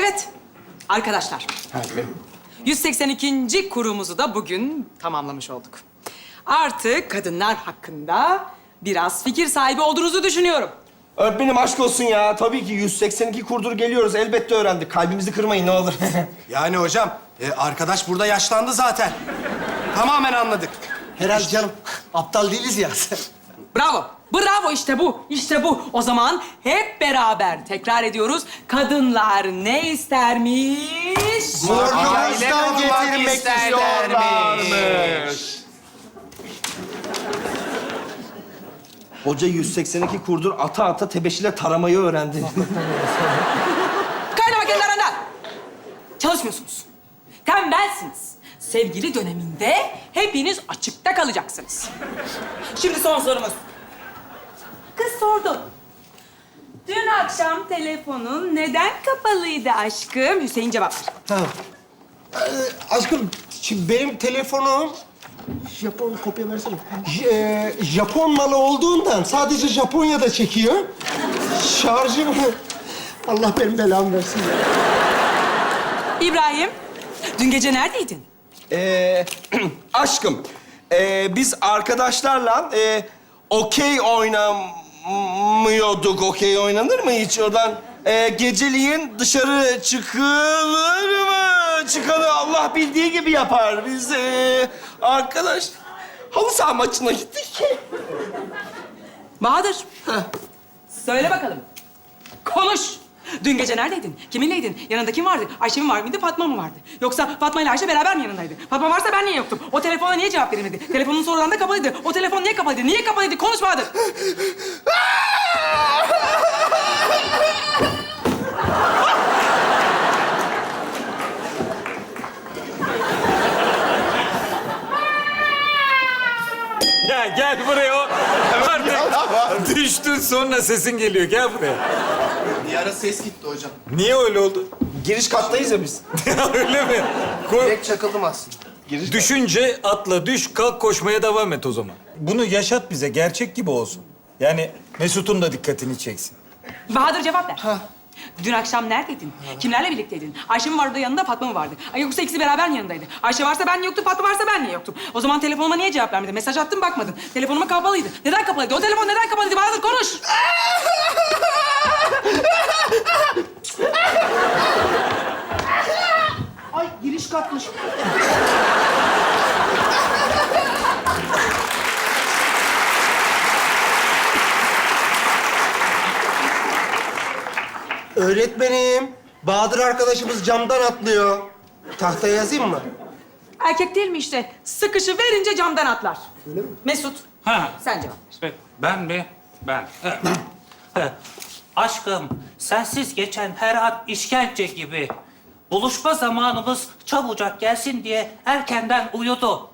Evet, arkadaşlar. 182. kurumuzu da bugün tamamlamış olduk. Artık kadınlar hakkında biraz fikir sahibi olduğunuzu düşünüyorum. Öğretmenim aşk olsun ya. Tabii ki 182 kurdur geliyoruz. Elbette öğrendik. Kalbimizi kırmayın ne olur. Yani hocam, e, arkadaş burada yaşlandı zaten. Tamamen anladık. Herhalde canım. Aptal değiliz ya. Bravo, bravo işte bu, işte bu. O zaman hep beraber tekrar ediyoruz. Kadınlar ne istermiş? Burnumuzdan getirmek istiyorlarmış. Hoca 182 kurdur ata ata tebeşirle taramayı öğrendi. Kaynama kendi aranda. Çalışmıyorsunuz. Tembelsiniz. Sevgili döneminde hepiniz açıkta kalacaksınız. Şimdi son sorumuz. Kız sordu. Dün akşam telefonun neden kapalıydı aşkım? Hüseyin cevap ver. Tamam. Ee, aşkım, şimdi benim telefonum... Japon kopya versene. J- e, Japon malı olduğundan sadece Japonya'da çekiyor. Şarjım... Allah benim belamı versin. İbrahim, dün gece neredeydin? Ee, aşkım, ee, biz arkadaşlarla ee, okey oynamıyorduk. Okey oynanır mı hiç oradan? Ee, geceliğin dışarı çıkılır mı? Çıkalı Allah bildiği gibi yapar. Biz ee, arkadaş halı saha maçına gittik. Bahadır. Söyle bakalım. Konuş. Dün gece neredeydin? Kiminleydin? Yanında kim vardı? Ayşe mi var mıydı, Fatma mı vardı? Yoksa Fatma ile Ayşe beraber mi yanındaydı? Fatma varsa ben niye yoktum? O telefona niye cevap verilmedi? Telefonun sonradan da kapalıydı. O telefon niye kapalıydı? Niye kapalıydı? Konuş Bahadır. Ya gel buraya o. Artık düştün sonra sesin geliyor. Gel buraya. Ara ses gitti hocam. Niye öyle oldu? Giriş kattayız ya biz. Öyle mi? Ko- Direkt çakıldım aslında. Düşünce atla, düş, kalk koşmaya devam et o zaman. Bunu yaşat bize, gerçek gibi olsun. Yani Mesut'un da dikkatini çeksin. Bahadır cevap ver. Dün akşam neredeydin? Kimlerle birlikteydin? Ayşe mi vardı yanında, Fatma mı vardı? Ay yoksa ikisi beraber mi yanındaydı? Ayşe varsa ben yoktum, Fatma varsa ben niye yoktum? O zaman telefonuma niye cevap vermedin? Mesaj attım bakmadın. Telefonuma kapalıydı. Neden kapalıydı? O telefon neden kapalıydı? Bahadır konuş. Katmış. Öğretmenim, Bahadır arkadaşımız camdan atlıyor. Tahtaya yazayım mı? Erkek değil mi işte? Sıkışı verince camdan atlar. Öyle mi? Mesut, Ha, sen cevap ver. ben mi? Ben. Aşkım, sensiz geçen her an işkence gibi. Buluşma zamanımız çabucak gelsin diye erkenden uyudu.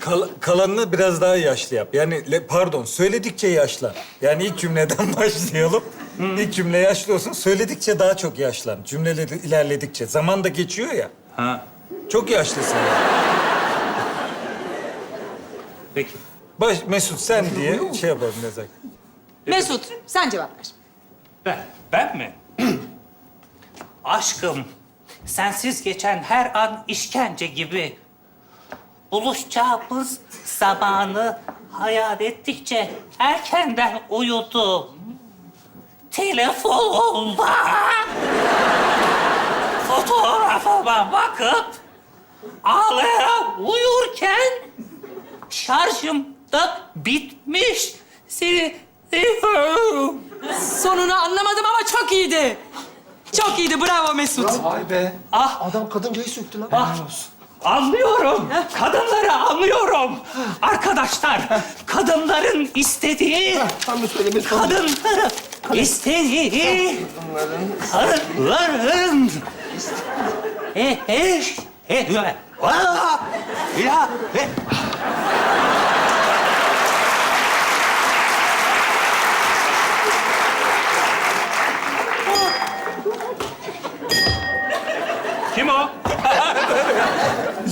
Kal- kalanını biraz daha yaşlı yap. Yani le- pardon, söyledikçe yaşlan. Yani ilk cümleden başlayalım. İlk cümle yaşlı olsun, söyledikçe daha çok yaşlan. Cümleleri ilerledikçe. Zaman da geçiyor ya. Ha, Çok yaşlısın yani. peki. Baş, Mesut sen diye şey yapalım Nezak. Mesut, sen cevap ver. Ben, ben mi? Aşkım, sensiz geçen her an işkence gibi. Buluşacağımız zamanı hayal ettikçe erkenden uyudum. Telefonda fotoğrafıma bakıp ağlayarak uyurken şarjım da bitmiş. Seni. Sonunu anlamadım ama çok iyiydi. Çok iyiydi, bravo Mesut. Vay be. Ah Adam kadıncayı söktü lan. Ah, anlıyorum. Kadınları anlıyorum. Arkadaşlar, kadınların istediği, Tam da söylemesi kadınların istediği, kadınların e e e Aa! ya e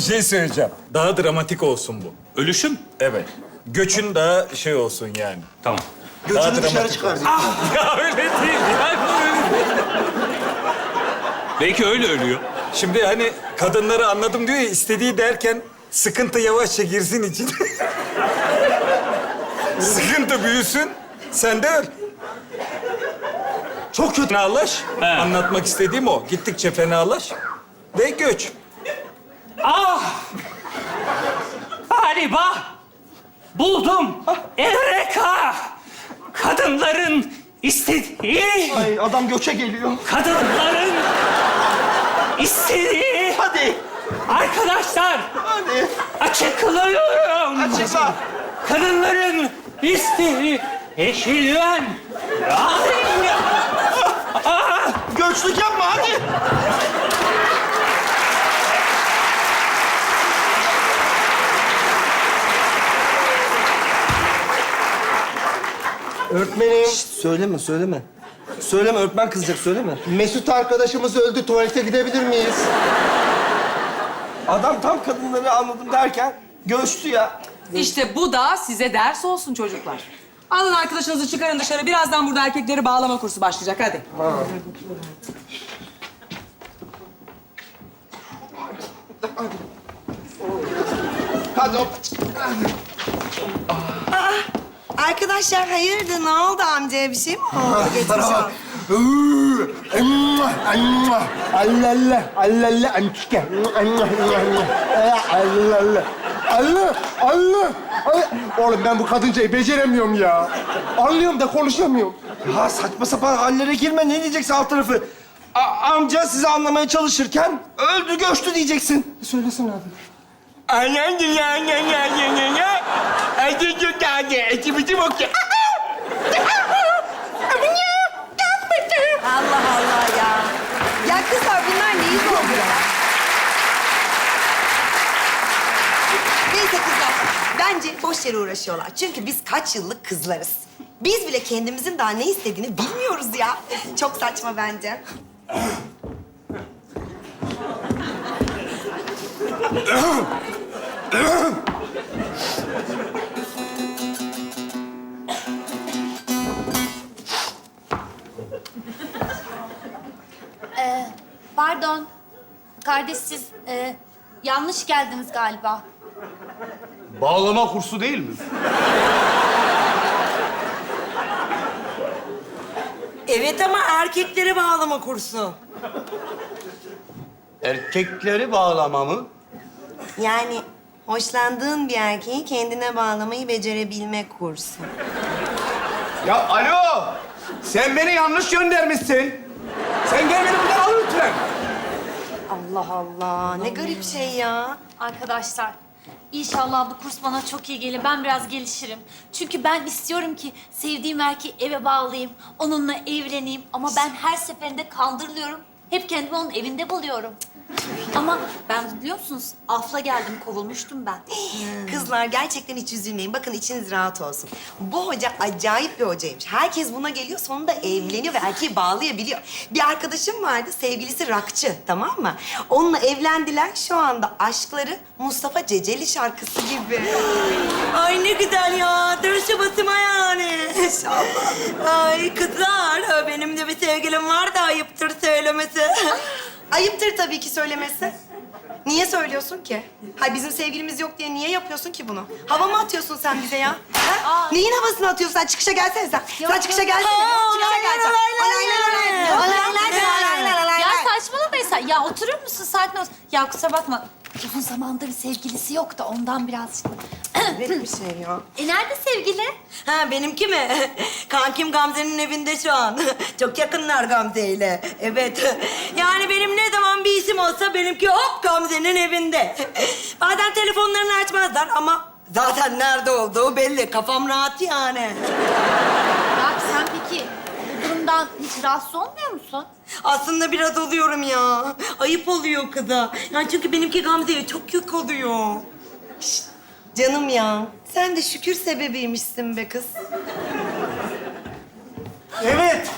Bir şey söyleyeceğim. Daha dramatik olsun bu. Ölüşüm. Evet. Göçün daha şey olsun yani. Tamam. Götünü Daha dışarı dramatik çıkar. Ya öyle değil. Yani öyle değil. Belki öyle ölüyor. Şimdi hani kadınları anladım diyor ya istediği derken sıkıntı yavaşça girsin içine. sıkıntı büyüsün, sen de öl. Çok kötü fenahlaş. He. Anlatmak istediğim o. Gittikçe fenahlaş ve göç. Ah! Galiba buldum. Eureka! Kadınların istediği, Ay adam göçe geliyor. kadınların istediği... Hadi. Arkadaşlar, Hadi. açıklıyorum. Açıkla. Kadınların istediği eşilmen. Ay! Göçlük yapma hadi. Öğretmenim, Söyleme söyleme. Söyleme öğretmen kızacak söyleme. Mesut arkadaşımız öldü. Tuvalete gidebilir miyiz? Adam tam kadınları anladım derken göçtü ya. İşte bu da size ders olsun çocuklar. Alın arkadaşınızı çıkarın dışarı. Birazdan burada erkekleri bağlama kursu başlayacak. Hadi. Hadi hop. Arkadaşlar hayırdır ne oldu amcaya bir şey mi oldu geçmiş olsun? Allalle, allalle, ançike. Allalle. Allah, Allah. Oğlum ben bu kadıncayı beceremiyorum ya. Anlıyorum da konuşamıyorum. Ya saçma sapan hallere girme. Ne diyeceksin alt tarafı? A- amca sizi anlamaya çalışırken öldü göçtü diyeceksin. Söylesin abi. Annen ya ya ya ya ya ya. Hadi git hadi. Etimizi bak ya. Allah Allah ya. Ya kızlar bunlar neyiz oldu ya? Neyse kızlar, bence boş yere uğraşıyorlar. Çünkü biz kaç yıllık kızlarız. Biz bile kendimizin daha ne istediğini bilmiyoruz ya. Çok saçma bence. Ee, pardon. Kardeş siz e, yanlış geldiniz galiba. Bağlama kursu değil mi? Evet ama erkekleri bağlama kursu. Erkekleri bağlama mı? Yani hoşlandığın bir erkeği kendine bağlamayı becerebilmek kursu. Ya alo! Sen beni yanlış göndermişsin. Sen gel beni buradan al lütfen. Allah Allah, ne garip şey ya. Arkadaşlar inşallah bu kurs bana çok iyi gelir. Ben biraz gelişirim. Çünkü ben istiyorum ki sevdiğim erkeği eve bağlayayım. Onunla evleneyim. Ama ben her seferinde kandırılıyorum. Hep kendimi onun evinde buluyorum. Ama ben biliyor musunuz afla geldim kovulmuştum ben. Kızlar gerçekten hiç üzülmeyin. Bakın içiniz rahat olsun. Bu hoca acayip bir hocaymış. Herkes buna geliyor sonunda evleniyor ve erkeği bağlayabiliyor. Bir arkadaşım vardı sevgilisi rakçı tamam mı? Onunla evlendiler. Şu anda aşkları Mustafa Ceceli şarkısı gibi. Ay ne güzel ya. Dönüşe basıma yani. İnşallah. Ay kızlar, benim de bir sevgilim var da ayıptır söylemesi. Ayıptır tabii ki söylemesi. Niye söylüyorsun ki? Hay bizim sevgilimiz yok diye niye yapıyorsun ki bunu? Hava mı atıyorsun sen bize ya? Ha? Aa. Neyin havasını atıyorsun sen? Çıkışa gelsene sen. sen çıkışa gelsene. Aa, çıkışa olaylar, gelsene. Olaylar, olaylar, olaylar, olaylar. Ya saçmalama Esra. Ya oturur musun? Sakin ol. Ya kusura bakma. Uzun zamandır sevgilisi yok da ondan biraz... Evet bir şey ya. e nerede sevgili? Ha benimki mi? Kankim Gamze'nin evinde şu an. Çok yakınlar Gamze ile. Evet. Yani benim ne zaman bir isim olsa benimki hop Gamze'nin evinde. Bazen telefonlarını açmazlar ama zaten nerede olduğu belli. Kafam rahat yani. Ya sen peki bu durumdan hiç rahatsız olmuyor musun? Aslında biraz oluyorum ya. Ayıp oluyor kıza. Yani çünkü benimki Gamze'ye çok yük oluyor. Şşt, canım ya. Sen de şükür sebebiymişsin be kız. Evet.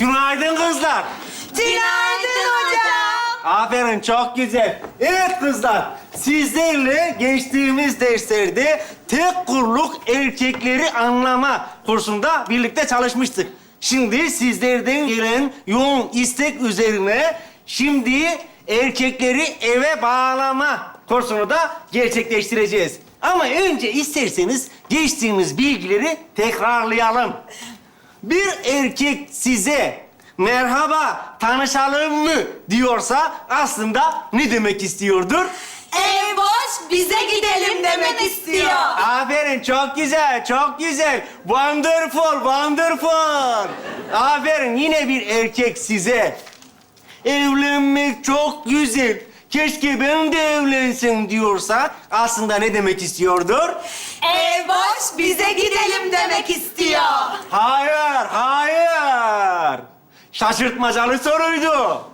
Günaydın kızlar. Günaydın hocam. Aferin çok güzel. Evet kızlar. Sizlerle geçtiğimiz derslerde tek kurluk erkekleri anlama kursunda birlikte çalışmıştık. Şimdi sizlerden gelen yoğun istek üzerine şimdi erkekleri eve bağlama kursunu da gerçekleştireceğiz. Ama önce isterseniz geçtiğimiz bilgileri tekrarlayalım. Bir erkek size merhaba tanışalım mı diyorsa aslında ne demek istiyordur? Ev boş, bize gidelim demek istiyor. Aferin çok güzel, çok güzel. Wonderful, wonderful. Aferin yine bir erkek size. Evlenmek çok güzel. Keşke ben de evlensin diyorsa aslında ne demek istiyordur? Ev boş, bize gidelim demek istiyor. Hayır, hayır. Şaşırtmacalı soruydu.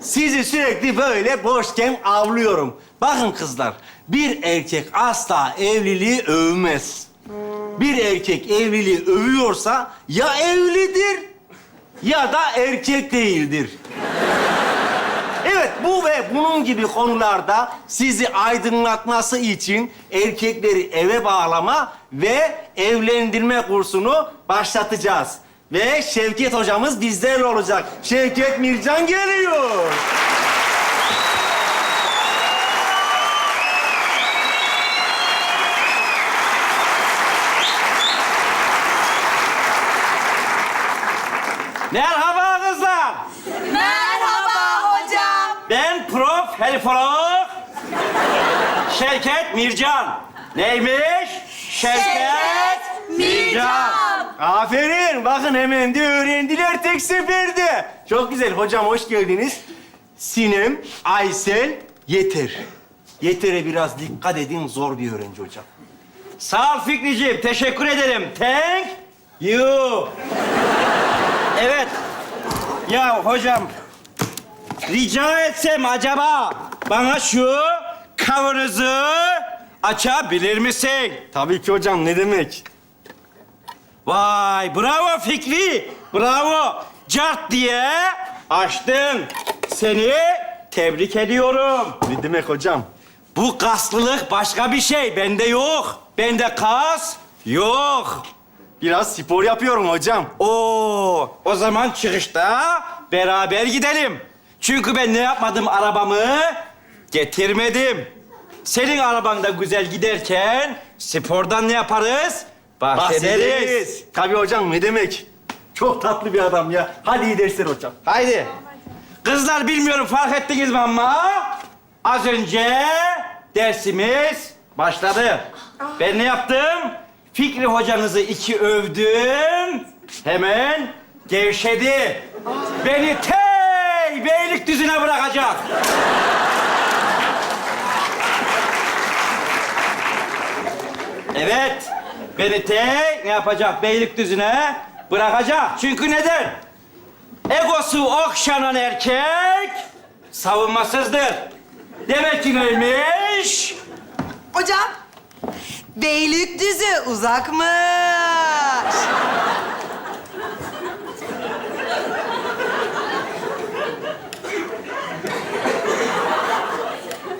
Sizi sürekli böyle boşken avlıyorum. Bakın kızlar, bir erkek asla evliliği övmez. Bir erkek evliliği övüyorsa ya evlidir ya da erkek değildir. Evet, bu ve bunun gibi konularda sizi aydınlatması için erkekleri eve bağlama ve evlendirme kursunu başlatacağız. Ve Şevket hocamız bizlerle olacak. Şevket Mircan geliyor. Merhaba kızlar. Merhaba hocam. Ben Prof. Helifalok. Şevket Mircan. Neymiş? Şevket Mircan. Aferin. Bakın hemen de öğrendiler tek seferde. Çok güzel. Hocam hoş geldiniz. Sinem, Aysel, Yeter. Yeter'e biraz dikkat edin. Zor bir öğrenci hocam. Sağ ol Fikriciğim. Teşekkür ederim. Thank you. Evet. Ya hocam, Rica etsem acaba bana şu kavanozu açabilir misin? Tabii ki hocam, ne demek? Vay, bravo Fikri, bravo. Cart diye açtın. Seni tebrik ediyorum. Ne demek hocam? Bu kaslılık başka bir şey, bende yok. Bende kas yok. Biraz spor yapıyorum hocam. Oo, o zaman çıkışta beraber gidelim. Çünkü ben ne yapmadım arabamı getirmedim. Senin araban da güzel giderken spordan ne yaparız? Bahsederiz. Tabii hocam ne demek? Çok tatlı bir adam ya. Hadi iyi dersler hocam. Haydi. Kızlar bilmiyorum fark ettiniz mi ama az önce dersimiz başladı. Ben ne yaptım? Fikri hocanızı iki övdüm. Hemen gevşedi. Beni tey Beylikdüzü'ne bırakacak. Evet. Beni tek ne yapacak? Beylikdüzü'ne bırakacak. Çünkü neden? Egosu okşanan erkek savunmasızdır. Demek ki neymiş? Hocam, Beylikdüzü uzakmış.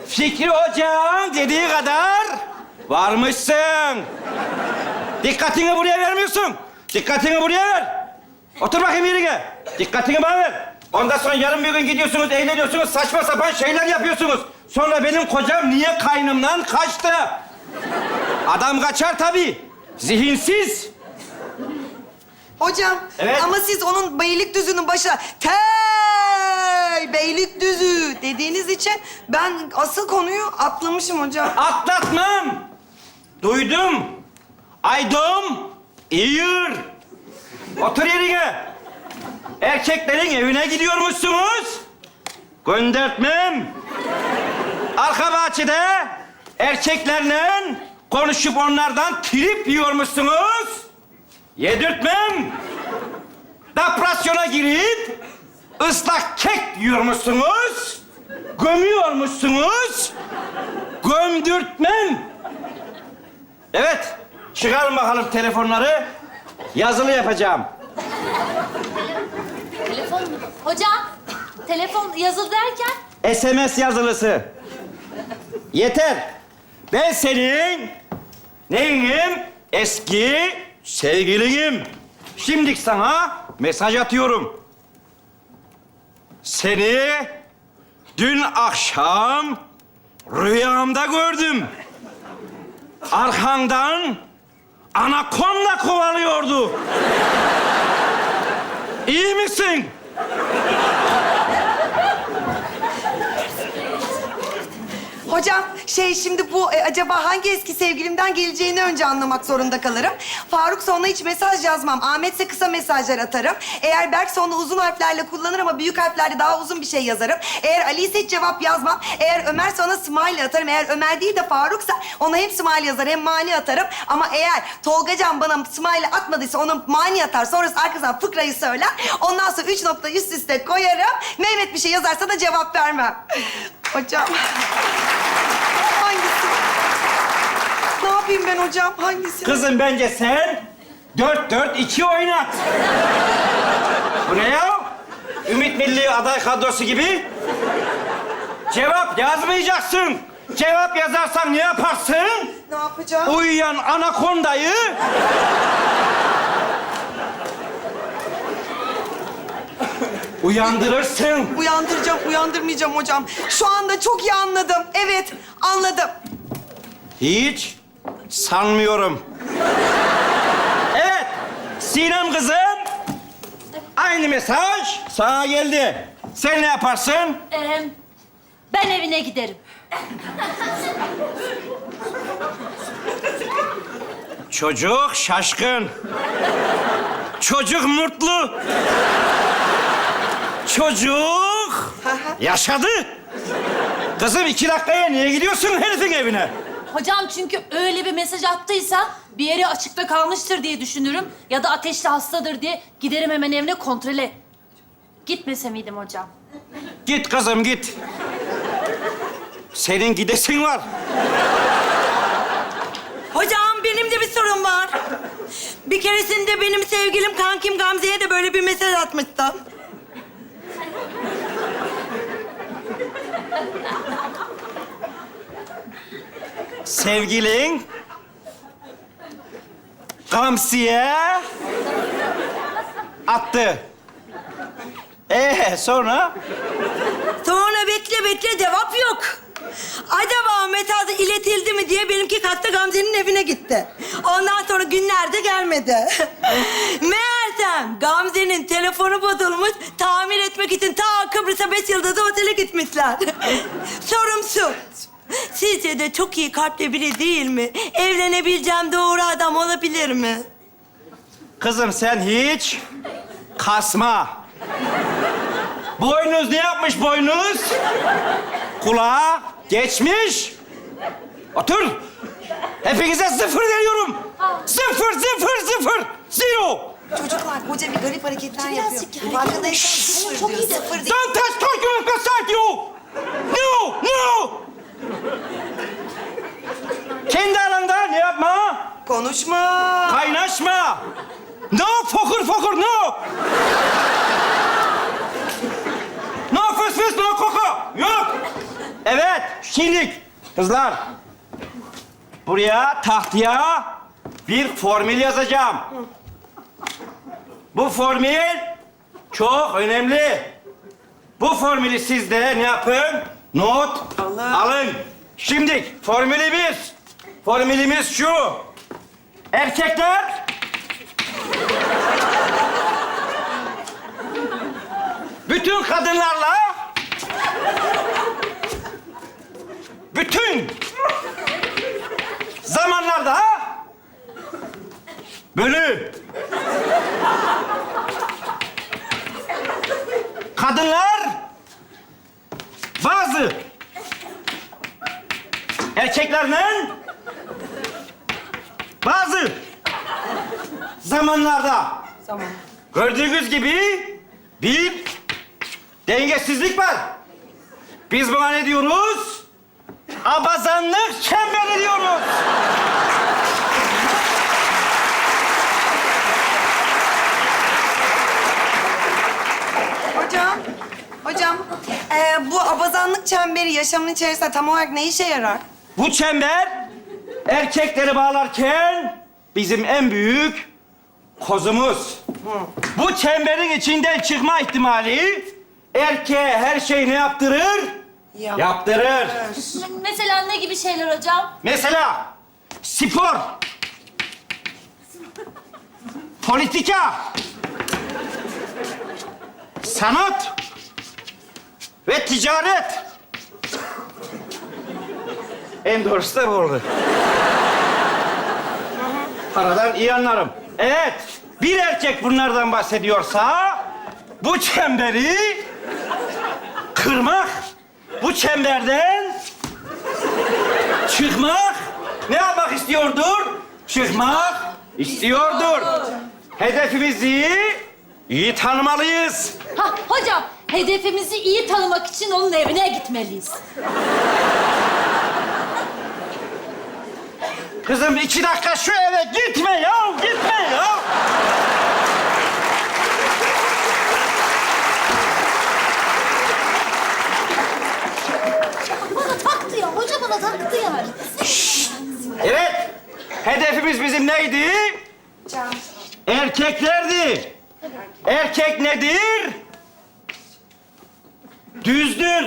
Fikri Hocam dediği kadar varmışsın. Dikkatini buraya vermiyorsun. Dikkatini buraya ver. Otur bakayım yerine. Dikkatini bana ver. Ondan sonra yarın bir gün gidiyorsunuz, eğleniyorsunuz, saçma sapan şeyler yapıyorsunuz. Sonra benim kocam niye kaynımdan kaçtı? Adam kaçar tabii. Zihinsiz. Hocam, Evet. ama siz onun Beylikdüzü'nün başına tey Beylikdüzü dediğiniz için ben asıl konuyu atlamışım hocam. Atlatmam. Duydum. Aydum. İyir. Otur yerine. Erkeklerin evine gidiyormuşsunuz. Göndertmem. Arka bahçede erkeklerle konuşup onlardan trip yiyormuşsunuz. Yedirtmem. Depresyona girip ıslak kek yiyormuşsunuz. Gömüyormuşsunuz. Gömdürtmem. Evet. Çıkarın bakalım telefonları. Yazılı yapacağım. Telefon mu? Hocam, telefon yazılı derken? SMS yazılısı. Yeter. Ben senin neyinim? Eski sevgilinim. Şimdi sana mesaj atıyorum. Seni dün akşam rüyamda gördüm. Arkandan anakonda kovalıyordu. İyi misin? Hocam şey şimdi bu e, acaba hangi eski sevgilimden geleceğini önce anlamak zorunda kalırım. Faruk sonra hiç mesaj yazmam. Ahmetse kısa mesajlar atarım. Eğer Berk sonra uzun harflerle kullanır ama büyük harflerle daha uzun bir şey yazarım. Eğer Ali ise hiç cevap yazmam. Eğer Ömer sonra smiley atarım. Eğer Ömer değil de Faruk'sa ona hem smiley yazar hem mani atarım. Ama eğer Tolgacan bana smiley atmadıysa ona mani atar. Sonrası arkasından fıkrayı söyler. Ondan sonra üç nokta üst üste koyarım. Mehmet bir şey yazarsa da cevap vermem. Hocam. Hangisi? Ne yapayım ben hocam? Hangisi? Kızım bence sen dört dört iki oynat. Bu ne ya? Ümit Milli aday kadrosu gibi. Cevap yazmayacaksın. Cevap yazarsan ne yaparsın? Ne yapacağım? Uyuyan anakondayı uyandırırsın. Uyandıracağım, uyandırmayacağım hocam. Şu anda çok iyi anladım. Evet, anladım. Hiç sanmıyorum. Evet, Sinem kızım. Aynı mesaj sana geldi. Sen ne yaparsın? Ee, ben evine giderim. Çocuk şaşkın. Çocuk mutlu. Çocuk yaşadı. Kızım iki dakikaya niye gidiyorsun herifin evine? Hocam çünkü öyle bir mesaj attıysa bir yeri açıkta kalmıştır diye düşünürüm. Ya da ateşli hastadır diye giderim hemen evine kontrole. Gitmese miydim hocam? Git kızım git. Senin gidesin var. Hocam benim de bir sorun var. Bir keresinde benim sevgilim kankim Gamze'ye de böyle bir mesaj atmıştım. Sevgilin Gamsi'ye attı. Ee sonra? Sonra bekle bekle cevap yok. Acaba mesaj iletildi mi diye benimki katta Gamze'nin evine gitti. Ondan sonra günlerde gelmedi. Meğersem Gamze'nin telefonu bozulmuş, tamir etmek için ta Kıbrıs'a beş yıldızlı otele gitmişler. Sorum şu. Sizce de çok iyi kalpli biri değil mi? Evlenebileceğim doğru adam olabilir mi? Kızım sen hiç kasma. Boynuz ne yapmış boynuz? Kulağa geçmiş. Otur. Hepinize sıfır veriyorum. Sıfır, sıfır, sıfır. Zero. Çocuklar koca bir garip hareketler yapıyor. Farkındaysan sıfır Çok diyor. iyi de- Sıfır değil. Don't touch beside you. No, no. Kendi aranda ne yapma? Konuşma. Kaynaşma. No fokur fokur no. No fıs fıs no koku. Yok. Evet şimdi kızlar. Buraya tahtaya bir formül yazacağım. Bu formül çok önemli. Bu formülü siz de ne yapın? Not alın. Şimdi formülümüz, formülümüz şu. Erkekler bütün kadınlarla bütün zamanlarda bölü kadınlar bazı erkeklerinin bazı zamanlarda gördüğünüz gibi bir dengesizlik var. Biz buna ne diyoruz? Abazanlık çemberi diyoruz. Hocam, hocam ee, bu abazanlık çemberi yaşamın içerisinde tam olarak ne işe yarar? Bu çember erkekleri bağlarken bizim en büyük kozumuz. Bu çemberin içinden çıkma ihtimali erkeğe her şeyi ne yaptırır? Yap- Yaptırır. Mesela ne gibi şeyler hocam? Mesela spor, politika, sanat ve ticaret. En doğrusu da bu oldu. Paradan iyi anlarım. Evet, bir erkek bunlardan bahsediyorsa bu çemberi kırmak, bu çemberden Çıkmak ne yapmak istiyordur? Çıkmak istiyordur. Hedefimizi iyi tanımalıyız. Ha hocam, hedefimizi iyi tanımak için onun evine gitmeliyiz. Kızım iki dakika şu eve gitme ya, gitme ya. Bana taktı ya, hoca bana taktı yani. Evet, hedefimiz bizim neydi? Erkeklerdi. Erkek nedir? Düzdür.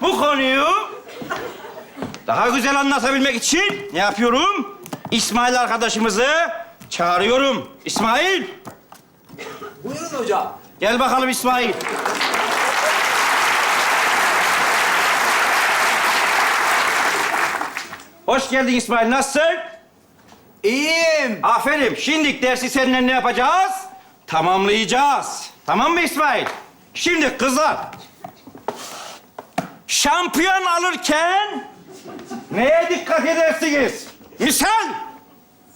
Bu konuyu daha güzel anlatabilmek için ne yapıyorum? İsmail arkadaşımızı çağırıyorum. İsmail, Buyurun hocam. gel bakalım İsmail. Hoş geldin İsmail. Nasılsın? İyiyim. Aferin. Şimdi dersi seninle ne yapacağız? Tamamlayacağız. Tamam mı İsmail? Şimdi kızlar. Şampiyon alırken neye dikkat edersiniz? Misal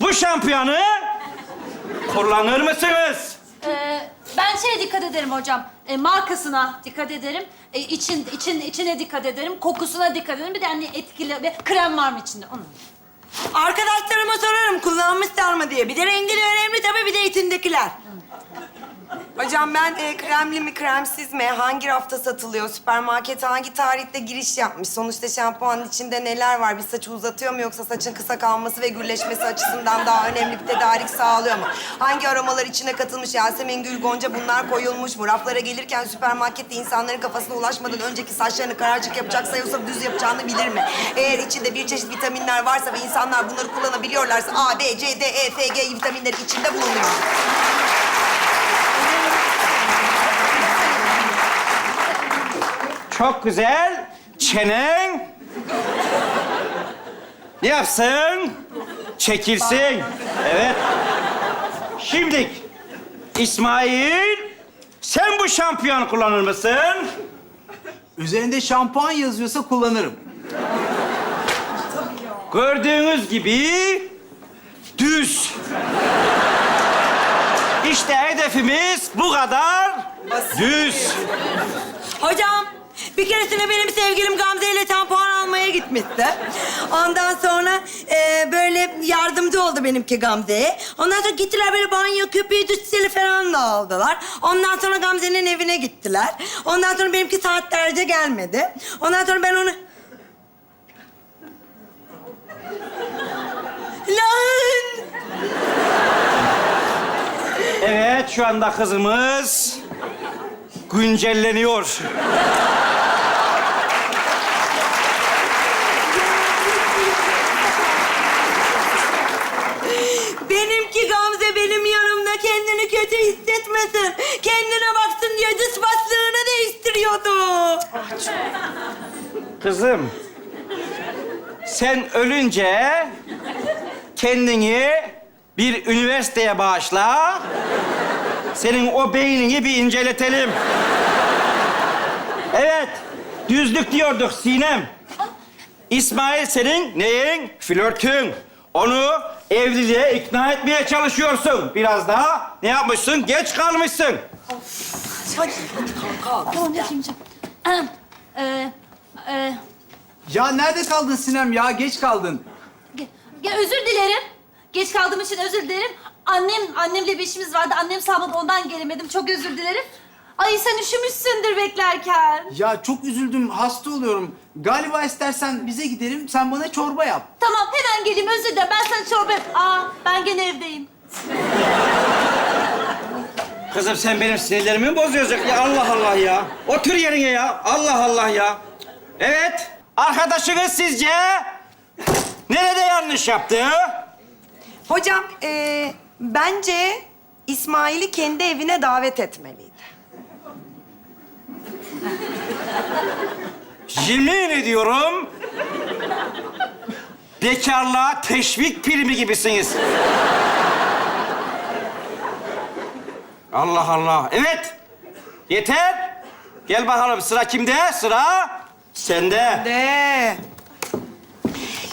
bu şampiyonu kullanır mısınız? Ee, ben şeye dikkat ederim hocam. E, markasına dikkat ederim. E, için, için, içine dikkat ederim. Kokusuna dikkat ederim. Bir de hani etkili bir krem var mı içinde? Onu. Arkadaşlarıma sorarım kullanmışlar mı diye. Bir de rengi de önemli tabii bir de içindekiler. Hocam ben e, kremli mi kremsiz mi hangi rafta satılıyor süpermarkete hangi tarihte giriş yapmış sonuçta şampuanın içinde neler var bir saçı uzatıyor mu yoksa saçın kısa kalması ve gürleşmesi açısından daha önemli bir tedarik sağlıyor mu? Hangi aromalar içine katılmış Yasemin Gül Gonca bunlar koyulmuş mu? Raflara gelirken süpermarkette insanların kafasına ulaşmadan önceki saçlarını kararcık yapacaksa yoksa düz yapacağını bilir mi? Eğer içinde bir çeşit vitaminler varsa ve insanlar bunları kullanabiliyorlarsa A, B, C, D, E, F, G vitaminleri içinde bulunuyor. Çok güzel. Çenen ne yapsın? Çekilsin. Evet. Şimdi İsmail sen bu şampiyon kullanır mısın? Üzerinde şampuan yazıyorsa kullanırım. Gördüğünüz gibi düz. İşte hedefimiz bu kadar düz. Hocam bir keresinde benim sevgilim Gamze ile şampuan almaya gitmişti. Ondan sonra e, böyle yardımcı oldu benimki Gamze'ye. Ondan sonra gittiler böyle banyo köpüğü düşseli falan da aldılar. Ondan sonra Gamze'nin evine gittiler. Ondan sonra benimki saatlerce gelmedi. Ondan sonra ben onu... Lan! Evet şu anda kızımız güncelleniyor. Benimki Gamze benim yanımda kendini kötü hissetmesin. Kendine baksın diye dış başlığını değiştiriyordu. Kızım, sen ölünce kendini bir üniversiteye bağışla. Senin o beynini bir inceletelim. Evet, düzlük diyorduk Sinem. İsmail senin neyin? Flörtün. Onu evliliğe ikna etmeye çalışıyorsun. Biraz daha ne yapmışsın? Geç kalmışsın. Tamam yapayım hocam. Ahem, Ee, e, Ya nerede kaldın Sinem ya? Geç kaldın. ge- ge- özür dilerim. Geç kaldığım için özür dilerim. Annem, annemle bir işimiz vardı. Annem sağmadı ondan gelemedim. Çok özür dilerim. Ay sen üşümüşsündür beklerken. Ya çok üzüldüm, hasta oluyorum. Galiba istersen bize gidelim, sen bana çorba yap. Tamam hemen geleyim özür dilerim. Ben sana çorba yap- Aa ben gene evdeyim. Kızım sen benim sinirlerimi mi bozuyorsun? Ya Allah Allah ya. Otur yerine ya. Allah Allah ya. Evet. Arkadaşınız sizce nerede yanlış yaptı? Hocam ee, bence İsmail'i kendi evine davet etmeliydi. Yemin ediyorum. Bekarlığa teşvik primi gibisiniz. Allah Allah. Evet. Yeter. Gel bakalım sıra kimde? Sıra sende. De.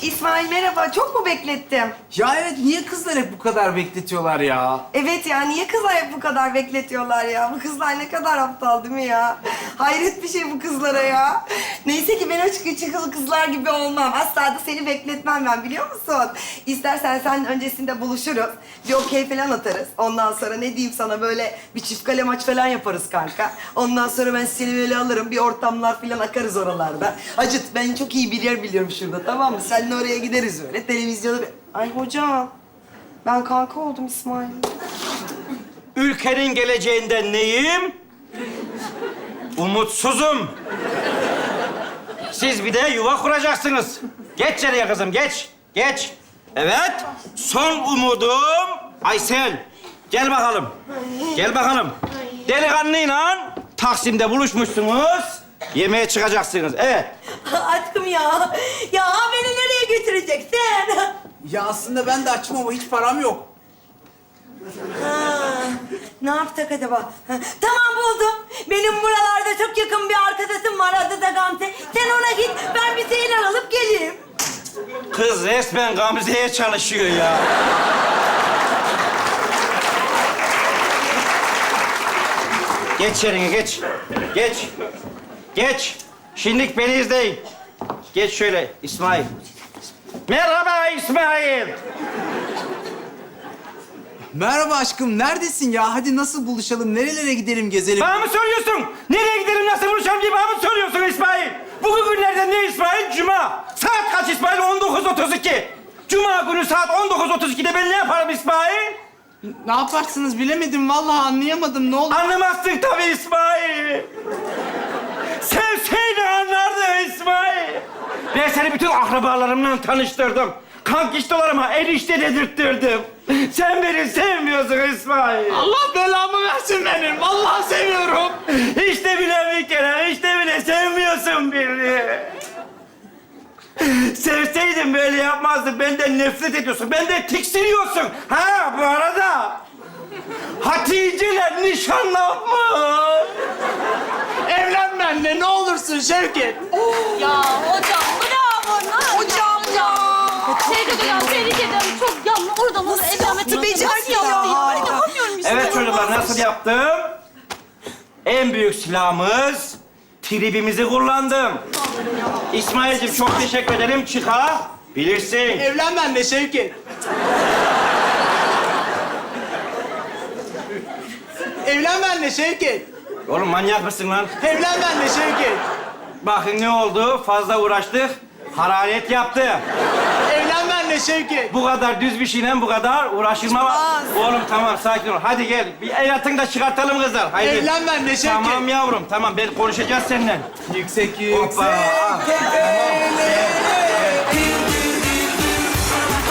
İsmail merhaba. Çok mu beklettim? Ya evet, niye kızlar hep bu kadar bekletiyorlar ya? Evet ya niye kızlar hep bu kadar bekletiyorlar ya? Bu kızlar ne kadar aptal değil mi ya? Hayret bir şey bu kızlara ya. Neyse ki ben o çıkı çıkılı kızlar gibi olmam. Asla da seni bekletmem ben biliyor musun? İstersen sen öncesinde buluşuruz. Bir okey falan atarız. Ondan sonra ne diyeyim sana böyle bir çift kale maç falan yaparız kanka. Ondan sonra ben seni böyle alırım. Bir ortamlar falan akarız oralarda. Acıt ben çok iyi bir yer biliyorum şurada tamam mı? Seninle oraya gideriz öyle. Televizyonu... Ay hocam. Ben kanka oldum İsmail. Ülkenin geleceğinden neyim? Umutsuzum. Siz bir de yuva kuracaksınız. Geç içeriye kızım, geç. Geç. Evet, son umudum Aysel. Gel bakalım. Gel bakalım. Delikanlıyla Taksim'de buluşmuşsunuz. Yemeğe çıkacaksınız. Evet. Aşkım ya. Ya beni nereye götüreceksin? Ya aslında ben de açım ama hiç param yok. Ha, ne yaptık acaba? Ha, Tamam buldum. Benim buralarda çok yakın bir arkadaşım var adı da Gamze. Sen ona git, ben bir şeyler alıp geleyim. Kız resmen Gamze'ye çalışıyor ya. Geç yerine geç. Geç. Geç. Şimdilik beni izleyin. Geç şöyle İsmail. Merhaba İsmail. Merhaba aşkım, neredesin ya? Hadi nasıl buluşalım, nerelere gidelim, gezelim? Bana mı soruyorsun? Nereye gidelim, nasıl buluşalım diye bana mı soruyorsun İsmail? Bugün günlerden ne İsmail? Cuma. Saat kaç İsmail? 19.32. Cuma günü saat 19.32'de ben ne yaparım İsmail? Ne yaparsınız bilemedim, vallahi anlayamadım. Ne oldu? Anlamazsın tabii İsmail. Sevseydin anlardın İsmail. Ben seni bütün akrabalarımla tanıştırdım. Kankistolarıma enişte dedirttirdim. Sen beni sevmiyorsun İsmail. Allah belamı versin benim. Vallahi seviyorum. İşte bile bir kere, işte bile sevmiyorsun beni. Sevseydin böyle yapmazdın. Benden nefret ediyorsun. Benden tiksiniyorsun. Ha bu arada. Hatice'yle nişanlanmış. Ne olursun Şevket. Ya hocam bravo. Hocam ya. Tebrik ederim, tebrik ederim. Çok ya oradan oraya Nasıl teklifi becerdi yaptı ya? Harika. Yapamıyorum işte. Evet çocuklar nasıl yaptım? En büyük silahımız tribimizi kullandım. İsmail'cim çok teşekkür ederim. Çıka. Bilirsin. Evlen benimle Şevket. Evlen benimle Şevket. Oğlum manyak mısın lan? Evlen benimle Şevket. Bakın ne oldu? Fazla uğraştık. Hararet yaptı. Evlen benimle Şevket. Bu kadar düz bir şeyle bu kadar uğraşılma. Oğlum tamam sakin ol. Hadi gel. Bir el atın da çıkartalım kızlar. Haydi. Evlen benimle Şevket. Tamam yavrum tamam ben konuşacağız seninle. Yüksek yüksek. Hoppa. tepeli